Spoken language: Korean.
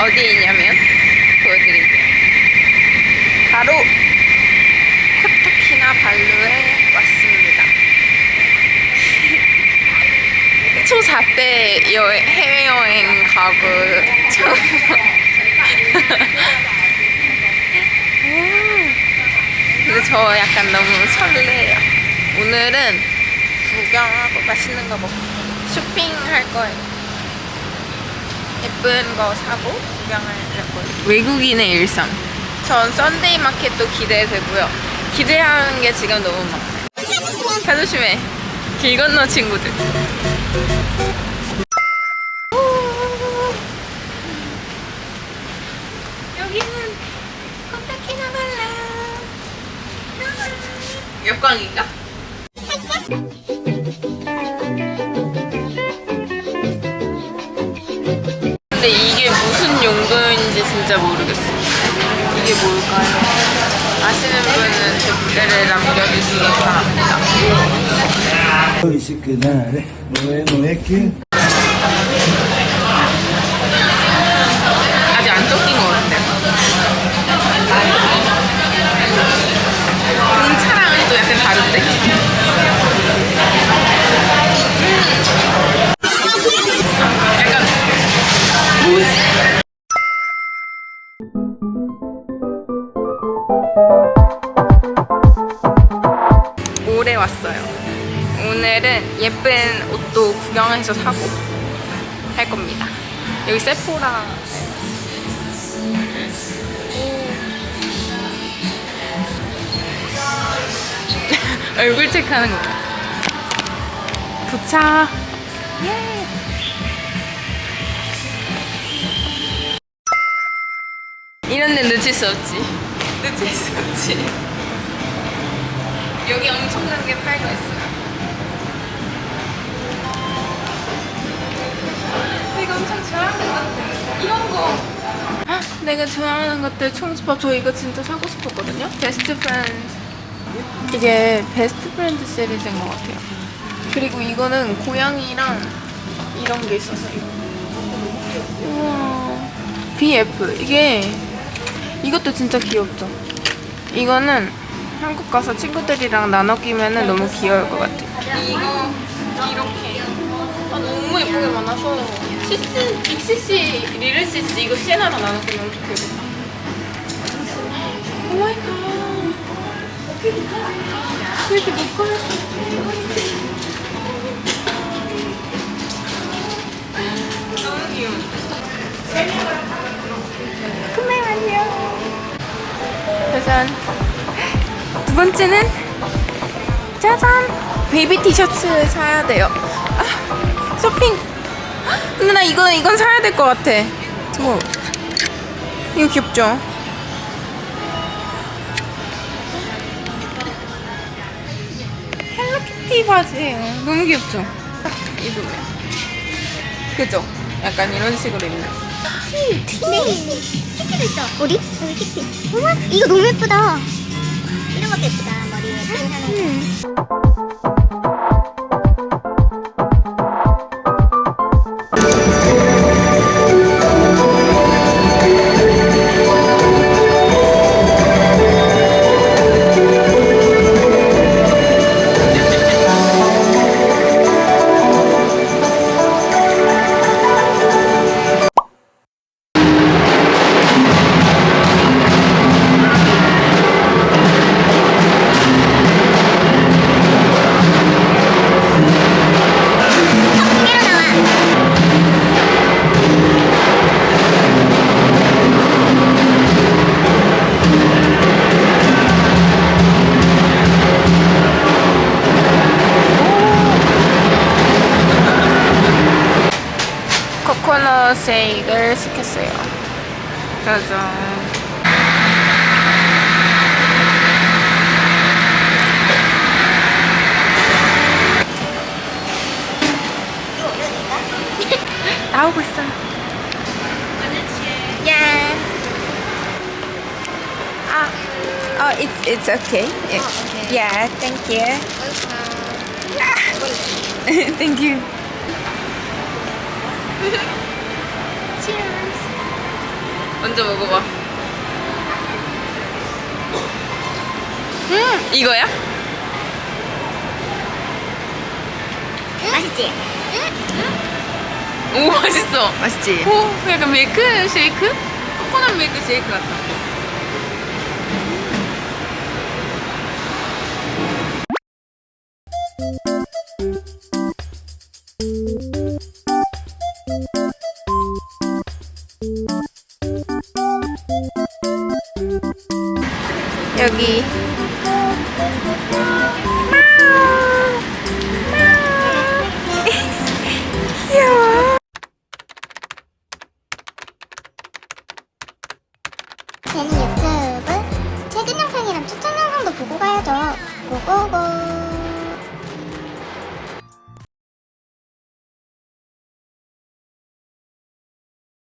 어디에 있냐면 보여드릴게요. 바로 코타키나 발루에 왔습니다. 초4 때 여, 해외여행 가고. 근데 저 약간 너무 설레요. 오늘은 구경하고 맛있는 거 먹고 쇼핑할 거예요. 예쁜 거 사고 구경하려고요. 외국인의 일상. 전 썬데이 마켓도 기대되고요. 기대하는 게 지금 너무 많아요. 차 조심해. 길 건너 친구들. 여기는 코타키나발루. 역광인가? 근데 이게 무슨 용도인지 진짜 모르겠어요. 이게 뭘까요? 아시는 분은 댓글을 남겨주시기 바랍니다. 왔어요. 오늘은 예쁜 옷도 구경해서 사고 할 겁니다. 여기 세포라 얼굴 체크하는 거. 도착. 예. 이런 데 놓칠 수 없지. 놓칠 수 없지. 여기 엄청난 게 팔고 있어요. 내가 엄청 좋아하는 것들. 이런 거. 헉, 내가 좋아하는 것들 총집합 저 이거 진짜 사고 싶었거든요. 베스트 프렌드. 이게 베스트 프렌드 시리즈인 것 같아요. 그리고 이거는 고양이랑 이런 게 있어서 우와 BF 이게 이것도 진짜 귀엽죠. 이거는 한국 가서 친구들이랑 나눠 끼면은 너무 귀여울 것 같아요. 이거 이렇게 아, 너무 예쁘게 많아서 시스 빅시시 리를 시스 이거 시에나랑 나눠 끼면 엄청 귀엽겠다. 오 마이 갓. 왜 이렇게 높아요? 너무 귀여워. 잠깐만요. 짜잔. 두 번째는 짜잔. 베이비 티셔츠 사야 돼요. 아, 쇼핑. 근데 나 이건 이건 사야 될 것 같아. 스몰. 이거 귀엽죠? 헬로키티 바지예요. 너무 귀엽죠? 입으면. 그죠? 약간 이런 식으로 입는. 티, 티. 키티도 있어. 어디? 여기 키티. 우와, 이거 너무 예쁘다. 이런 것도 예쁘다. 머리에 핀 하는 거. 코코넛 쉐이크를 시켰어요. 짜잔. 나오고 있어. Yeah. 아, oh, it's it's okay. Yeah, thank you. thank you. 먼저 먹어봐. 음, 이거야? 맛있지? 오, 맛있어. 맛있지? 오, 약간 밀크 쉐이크? 코코넛 밀크 쉐이크 같아. 여기 제니 유튜브 최근 영상이랑 추천 영상도 보고 가야죠. 고고고.